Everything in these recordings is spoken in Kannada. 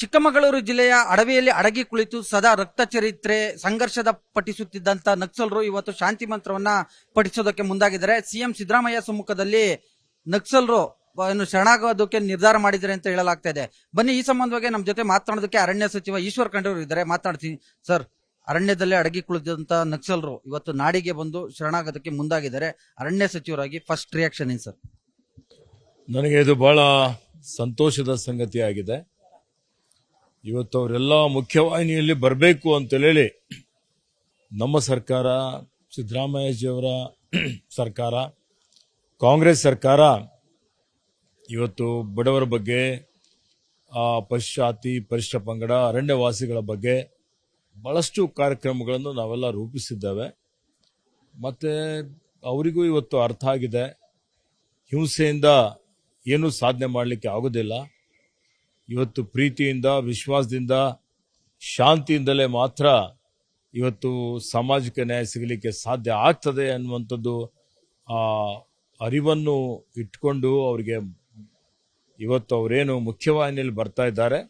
ಚಿಕ್ಕಮಗಳೂರು ಜಿಲ್ಲೆಯ ಅಡವಿಯಲ್ಲಿ ಅಡಗಿ ಕುಳಿತು ಸದಾ ರಕ್ತ ಚರಿತ್ರೆ ಸಂಘರ್ಷದ ಪಠಿಸುತ್ತಿದ್ದಂತ ನಕ್ಸಲರು ಇವತ್ತು ಶಾಂತಿ ಮಂತ್ರವನ್ನ ಪಠಿಸೋದಕ್ಕೆ ಮುಂದಾಗಿದ್ದಾರೆ. ಸಿಎಂ ಸಿದ್ದರಾಮಯ್ಯ ಸಮ್ಮುಖದಲ್ಲಿ ನಕ್ಸಲರು ಏನು ಶರಣಾಗೋದಕ್ಕೆ ನಿರ್ಧಾರ ಮಾಡಿದ್ದಾರೆ ಅಂತ ಹೇಳಲಾಗ್ತಾ ಇದೆ. ಬನ್ನಿ, ಈ ಸಂಬಂಧವಾಗಿ ನಮ್ಮ ಜೊತೆ ಮಾತನಾಡೋದಕ್ಕೆ ಅರಣ್ಯ ಸಚಿವ ಈಶ್ವರ್ ಖಂಡ್ರೆ ಇದ್ದಾರೆ. ಮಾತನಾಡ್ತೀನಿ. ಸರ್, ಅರಣ್ಯದಲ್ಲೇ ಅಡಗಿ ಕುಳಿತಂತ ನಕ್ಸಲರು ಇವತ್ತು ನಾಡಿಗೆ ಬಂದು ಶರಣಾಗೋದಕ್ಕೆ ಮುಂದಾಗಿದ್ದಾರೆ. ಅರಣ್ಯ ಸಚಿವರಾಗಿ ಫಸ್ಟ್ ರಿಯಾಕ್ಷನ್ ಏನ್ ಸರ್? ನನಗೆ ಇದು ಬಹಳ ಸಂತೋಷದ ಸಂಗತಿಯಾಗಿದೆ. ಇವತ್ತು ಅವರೆಲ್ಲ ಮುಖ್ಯವಾಹಿನಿಯಲ್ಲಿ ಬರಬೇಕು ಅಂತ ಹೇಳಿ ನಮ್ಮ ಸರ್ಕಾರ, ಸಿದ್ದರಾಮಯ್ಯಜಿಯವರ ಸರ್ಕಾರ, ಕಾಂಗ್ರೆಸ್ ಸರ್ಕಾರ ಇವತ್ತು ಬಡವರ ಬಗ್ಗೆ, ಆ ಪಶ್ಚಾತಿ, ಪರಿಷ್ಠ ಪಂಗಡ, ಅರಣ್ಯವಾಸಿಗಳ ಬಗ್ಗೆ ಬಹಳಷ್ಟು ಕಾರ್ಯಕ್ರಮಗಳನ್ನು ನಾವೆಲ್ಲ ರೂಪಿಸಿದ್ದೇವೆ. ಮತ್ತು ಅವರಿಗೂ ಇವತ್ತು ಅರ್ಥ ಆಗಿದೆ. ಹಿಂಸೆಯಿಂದ ಏನೂ ಸಾಧನೆ ಮಾಡಲಿಕ್ಕೆ ಆಗೋದಿಲ್ಲ. ಇವತ್ತು ಪ್ರೀತಿಯಿಂದ, ವಿಶ್ವಾಸದಿಂದ, ಶಾಂತಿಯಿಂದಲೇ ಮಾತ್ರ ಇವತ್ತು ಸಾಮಾಜಿಕ ನ್ಯಾಯ ಸಿಗಲಿಕ್ಕೆ ಸಾಧ್ಯ ಆಗ್ತದೆ ಅನ್ನುವಂಥದ್ದು ಆ ಅರಿವನ್ನು ಇಟ್ಕೊಂಡು ಅವರಿಗೆ ಇವತ್ತು ಅವರೇನು ಮುಖ್ಯವಾಹಿನಿಯಲ್ಲಿ ಬರ್ತಾ ಇದ್ದಾರೆ.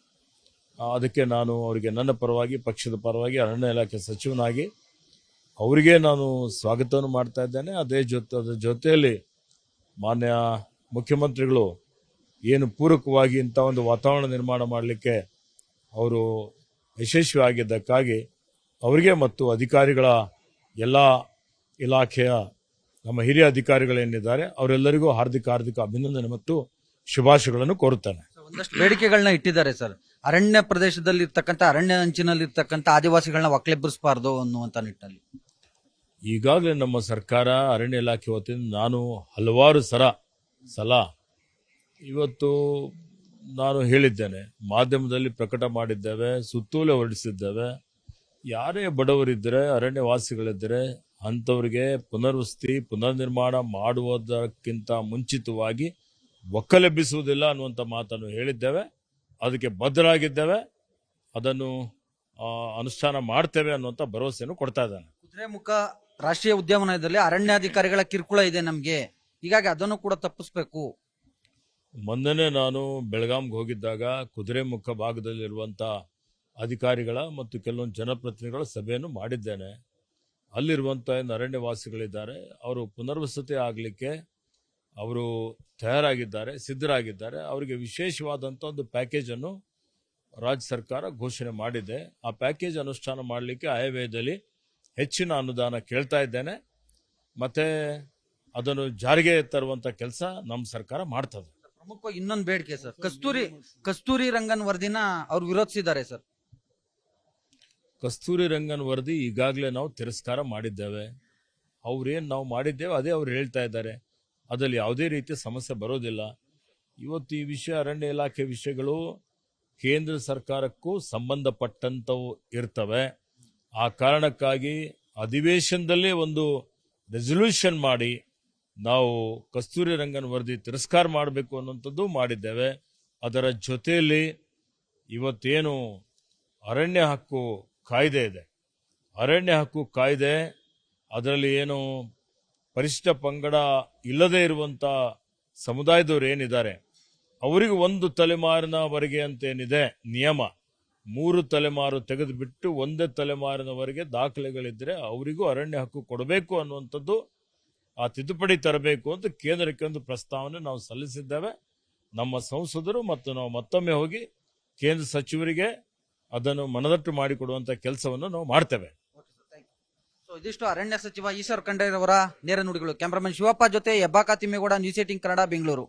ಅದಕ್ಕೆ ನಾನು ಅವರಿಗೆ ನನ್ನ ಪರವಾಗಿ, ಪಕ್ಷದ ಪರವಾಗಿ, ಅರಣ್ಯ ಇಲಾಖೆ ಸಚಿವನಾಗಿ ಅವರಿಗೆ ನಾನು ಸ್ವಾಗತವನ್ನು ಮಾಡ್ತಾ ಇದ್ದೇನೆ. ಅದೇ ಜೊತೆ, ಅದರ ಜೊತೆಯಲ್ಲಿ ಮಾನ್ಯ ಮುಖ್ಯಮಂತ್ರಿಗಳು ಏನು ಪೂರಕವಾಗಿ ಇಂಥ ಒಂದು ವಾತಾವರಣ ನಿರ್ಮಾಣ ಮಾಡಲಿಕ್ಕೆ ಅವರು ಯಶಸ್ವಿ ಆಗಿದ್ದಕ್ಕಾಗಿ ಅವರಿಗೆ ಮತ್ತು ಅಧಿಕಾರಿಗಳ ಎಲ್ಲ ಇಲಾಖೆಯ ನಮ್ಮ ಹಿರಿಯ ಅಧಿಕಾರಿಗಳೇನಿದ್ದಾರೆ ಅವರೆಲ್ಲರಿಗೂ ಹಾರ್ದಿಕ ಹಾರ್ದಿಕ ಅಭಿನಂದನೆ ಮತ್ತು ಶುಭಾಶಯಗಳನ್ನು ಕೋರುತ್ತೇನೆ. ಒಂದಷ್ಟು ಬೇಡಿಕೆಗಳನ್ನ ಇಟ್ಟಿದ್ದಾರೆ ಸರ್. ಅರಣ್ಯ ಪ್ರದೇಶದಲ್ಲಿ ಇರ್ತಕ್ಕಂಥ ಅರಣ್ಯ ಅಂಚಿನಲ್ಲಿ ಇರ್ತಕ್ಕಂಥ ಆದಿವಾಸಿಗಳನ್ನ ಒಕ್ಕಲೆಬ್ಬರಿಸಬಾರ್ದು ಅನ್ನುವಂಥ ನಿಟ್ಟಿನಲ್ಲಿ ಈಗಾಗಲೇ ನಮ್ಮ ಸರ್ಕಾರ ಅರಣ್ಯ ಇಲಾಖೆ ವತಿಯಿಂದ ನಾನು ಹಲವಾರು ಸರ ಸಲ ಇವತ್ತು ನಾನು ಹೇಳಿದ್ದೇನೆ, ಮಾಧ್ಯಮದಲ್ಲಿ ಪ್ರಕಟ ಮಾಡಿದ್ದೇವೆ, ಸುತ್ತೋಲೆ ಹೊರಡಿಸಿದ್ದೇವೆ. ಯಾರೇ ಬಡವರಿದ್ದರೆ, ಅರಣ್ಯವಾಸಿಗಳಿದ್ದರೆ, ಅಂಥವ್ರಿಗೆ ಪುನರ್ವಸತಿ, ಪುನರ್ನಿರ್ಮಾಣ ಮಾಡುವುದಕ್ಕಿಂತ ಮುಂಚಿತವಾಗಿ ಒಕ್ಕಲೆಬ್ಬಿಸುವುದಿಲ್ಲ ಅನ್ನುವಂಥ ಮಾತನ್ನು ಹೇಳಿದ್ದೇವೆ. ಅದಕ್ಕೆ ಬದ್ಧರಾಗಿದ್ದೇವೆ. ಅದನ್ನು ಅನುಷ್ಠಾನ ಮಾಡ್ತೇವೆ ಅನ್ನುವಂಥ ಭರವಸೆಯನ್ನು ಕೊಡ್ತಾ ಇದ್ದಾನೆ. ಕುದುರೆಮುಖ ರಾಷ್ಟ್ರೀಯ ಉದ್ಯಾನವನದಲ್ಲಿ ಅರಣ್ಯಾಧಿಕಾರಿಗಳ ಕಿರುಕುಳ ಇದೆ ನಮಗೆ. ಹೀಗಾಗಿ ಅದನ್ನು ಕೂಡ ತಪ್ಪಿಸ್ಬೇಕು. ಮೊನ್ನೆನೇ ನಾನು ಬೆಳಗಾಂಗೆ ಹೋಗಿದ್ದಾಗ ಕುದುರೆಮುಖ ಭಾಗದಲ್ಲಿರುವಂಥ ಅಧಿಕಾರಿಗಳ ಮತ್ತು ಕೆಲವೊಂದು ಜನಪ್ರತಿನಿಧಿಗಳ ಸಭೆಯನ್ನು ಮಾಡಿದ್ದೇನೆ. ಅಲ್ಲಿರುವಂಥ ಏನು ಅರಣ್ಯವಾಸಿಗಳಿದ್ದಾರೆ. ಅವರು ಪುನರ್ವಸತಿ ಆಗಲಿಕ್ಕೆ ಅವರು ತಯಾರಾಗಿದ್ದಾರೆ, ಸಿದ್ಧರಾಗಿದ್ದಾರೆ. ಅವರಿಗೆ ವಿಶೇಷವಾದಂಥ ಒಂದು ಪ್ಯಾಕೇಜನ್ನು ರಾಜ್ಯ ಸರ್ಕಾರ ಘೋಷಣೆ ಮಾಡಿದೆ. ಆ ಪ್ಯಾಕೇಜ್ ಅನುಷ್ಠಾನ ಮಾಡಲಿಕ್ಕೆ ಆಯವ್ಯಯದಲ್ಲಿ ಹೆಚ್ಚಿನ ಅನುದಾನ ಕೇಳ್ತಾ ಇದ್ದೇನೆ. ಮತ್ತು ಅದನ್ನು ಜಾರಿಗೆ ತರುವಂಥ ಕೆಲಸ ನಮ್ಮ ಸರ್ಕಾರ ಮಾಡ್ತದೆ. ಪ್ರಮುಖವಾಗಿ ಇನ್ನೊಂದು ಬೇಡಿಕೆ ಸರ್. ಕಸ್ತೂರಿ ಕಸ್ತೂರಿ ರಂಗನ್ ವರದಿನ ಅವ್ರು ವಿರೋಧಿಸಿದ್ದಾರೆ ಸರ್. ಕಸ್ತೂರಿ ರಂಗನ್ ವರದಿ ಈಗಾಗಲೇ ನಾವು ತಿರಸ್ಕಾರ ಮಾಡಿದ್ದೇವೆ. ಅವ್ರೇನು ನಾವು ಮಾಡಿದ್ದೇವೆ ಅದೇ ಅವ್ರು ಹೇಳ್ತಾ ಇದ್ದಾರೆ. ಅದರಲ್ಲಿ ಯಾವುದೇ ರೀತಿಯ ಸಮಸ್ಯೆ ಬರೋದಿಲ್ಲ. ಇವತ್ತು ಈ ವಿಷಯ ಅರಣ್ಯ ಇಲಾಖೆ ವಿಷಯಗಳು ಕೇಂದ್ರ ಸರ್ಕಾರಕ್ಕೂ ಸಂಬಂಧಪಟ್ಟಂಥವು ಇರ್ತವೆ. ಆ ಕಾರಣಕ್ಕಾಗಿ ಅಧಿವೇಶನದಲ್ಲೇ ಒಂದು ರೆಸೊಲ್ಯೂಷನ್ ಮಾಡಿ ನಾವು ಕಸ್ತೂರಿ ರಂಗನ್ ವರದಿ ತಿರಸ್ಕಾರ ಮಾಡಬೇಕು ಅನ್ನುವಂಥದ್ದು ಮಾಡಿದ್ದೇವೆ. ಅದರ ಜೊತೆಯಲ್ಲಿ ಇವತ್ತೇನು ಅರಣ್ಯ ಹಕ್ಕು ಕಾಯ್ದೆ ಇದೆ. ಅರಣ್ಯ ಹಕ್ಕು ಕಾಯ್ದೆ ಅದರಲ್ಲಿ ಏನು ಪರಿಶಿಷ್ಟ ಪಂಗಡ ಇಲ್ಲದೆ ಇರುವಂತ ಸಮುದಾಯದವರು ಏನಿದ್ದಾರೆ, ಅವರಿಗೆ ಒಂದು ತಲೆಮಾರಿನವರೆಗೆ ಅಂತ ಏನಿದೆ ನಿಯಮ. ಮೂರು ತಲೆಮಾರು ತೆಗೆದುಬಿಟ್ಟು ಒಂದೇ ತಲೆಮಾರಿನವರೆಗೆ ದಾಖಲೆಗಳಿದ್ರೆ ಅವರಿಗೂ ಅರಣ್ಯ ಹಕ್ಕು ಕೊಡಬೇಕು ಅನ್ನುವಂಥದ್ದು ಆ ತಿದ್ದುಪಡಿ ತರಬೇಕು ಅಂತ ಕೇಂದ್ರಕ್ಕೆ ಒಂದು ಪ್ರಸ್ತಾವನೆ ನಾವು ಸಲ್ಲಿಸಿದ್ದೇವೆ. ನಮ್ಮ ಸಂಸದರು ಮತ್ತು ನಾವು ಮತ್ತೊಮ್ಮೆ ಹೋಗಿ ಕೇಂದ್ರ ಸಚಿವರಿಗೆ ಅದನ್ನು ಮನದಟ್ಟು ಮಾಡಿಕೊಡುವಂತ ಕೆಲಸವನ್ನು ನಾವು ಮಾಡ್ತೇವೆ. ಸೊ ಇದಿಷ್ಟು ಅರಣ್ಯ ಸಚಿವ ಈಶ್ವರ್ ಖಂಡ್ರೆ ಅವರ ನೇರ ನುಡಿಗಳು. ಕ್ಯಾಮರಾಮನ್ ಶಿವಪ್ಪ ಜೊತೆ ಹೆಬ್ಬಾಕಾ ತಿಮ್ಮೇಗೌಡ, ನ್ಯೂಸ್ ಏಟಿಂಗ್ ಕನ್ನಡ, ಬೆಂಗಳೂರು.